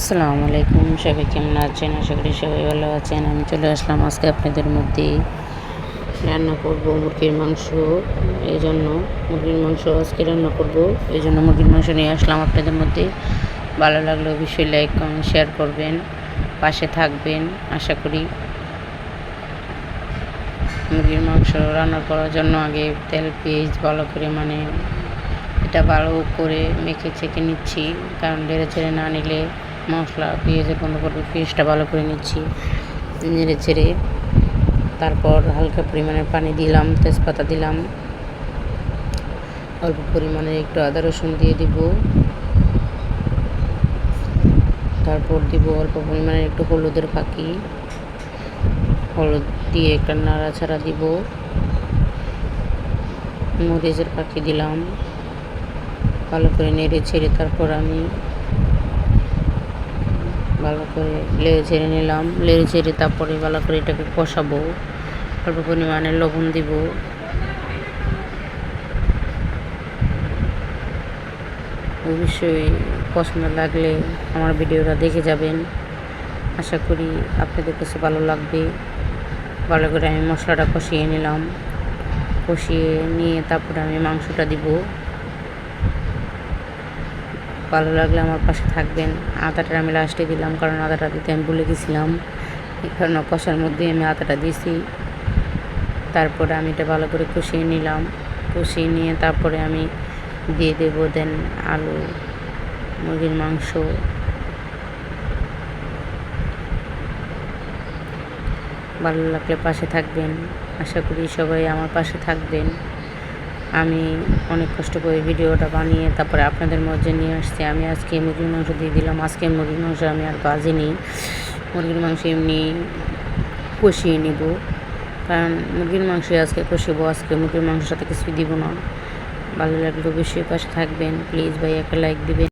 আসসালামু আলাইকুম। সবাই কেমন আছেন? আশা করি সবাই ভালো আছেন। আমি চলে আসলাম আজকে আপনাদের মধ্যে রান্না করব মুরগির মাংস। এই জন্য মুরগির মাংস আজকে রান্না করব। এই জন্য মুরগির মাংস নিয়ে আসলাম আপনাদের মধ্যে। ভালো লাগলে অবশ্যই লাইক কমেন্ট শেয়ার করবেন। পাশে থাকবেন। আশা করি মুরগির মাংস রান্না করার জন্য আগে তেল, পেঁয়াজ ভালো করে মানে এটা ভালো করে মেখে চেখে নিচ্ছি। কারণ নেড়ে ছেড়ে না নিলে মশলা পেঁয়াজের গন্ধ করবে পেঁয়াজটা ভালো করে নিচ্ছি, নেড়ে ছেড়ে তারপর হালকা পরিমাণে পানি দিলাম, তেজপাতা দিলাম। অল্প পরিমাণে একটু আদা রসুন দিয়ে দিব। তারপর দিব অল্প পরিমাণে একটু হলুদের পাখি হলুদ দিয়ে একটা নাড়াচাড়া দিব। মরিচের পাখি দিলাম। ভালো করে নেড়ে ছেড়ে তারপর আমি ভালো করে লেড়ে ছেড়ে নিলাম। লেড়ে ছেড়ে তারপরে ভালো করে এটাকে কষাবো। অল্প পরিমাণে লবণ দিব। অবশ্যই পছন্দ লাগলে আমার ভিডিওটা দেখে যাবেন। আশা করি আপনাদের কাছে ভালো লাগবে। ভালো করে আমি মশলাটা কষিয়ে নিলাম। কষিয়ে নিয়ে তারপরে আমি মাংসটা দিব। ভালো লাগলে আমার পাশে থাকবেন। আদাটা আমি লাস্টে দিলাম কারণ আদাটা দিতে আমি ভুলে গেছিলাম। কারণে কষার মধ্যে আমি আদাটা দিছি। তারপরে আমি এটা ভালো করে কষিয়ে নিলাম। কষিয়ে নিয়ে তারপরে আমি দিয়ে দেব দেন আলু, মুরগির মাংস। ভালো লাগলে পাশে থাকবেন। আশা করি সবাই আমার পাশে থাকবেন। আমি অনেক কষ্ট করে ভিডিওটা বানিয়ে তারপরে আপনাদের মধ্যে নিয়ে আসছি। আমি আজকে মুরগির মাংস দিয়ে দিলাম। আজকে মুরগির মাংস আমি আর বাজিনি মুরগির মাংস এমনি কষিয়ে নেব। কারণ মুরগির মাংস আজকে কষিবো, আজকে মুরগির মাংসের সাথে কিছুই দিব না। ভালো লাগলে অবশ্যই পাশে থাকবেন। প্লিজ ভাই, একটা লাইক দিবেন।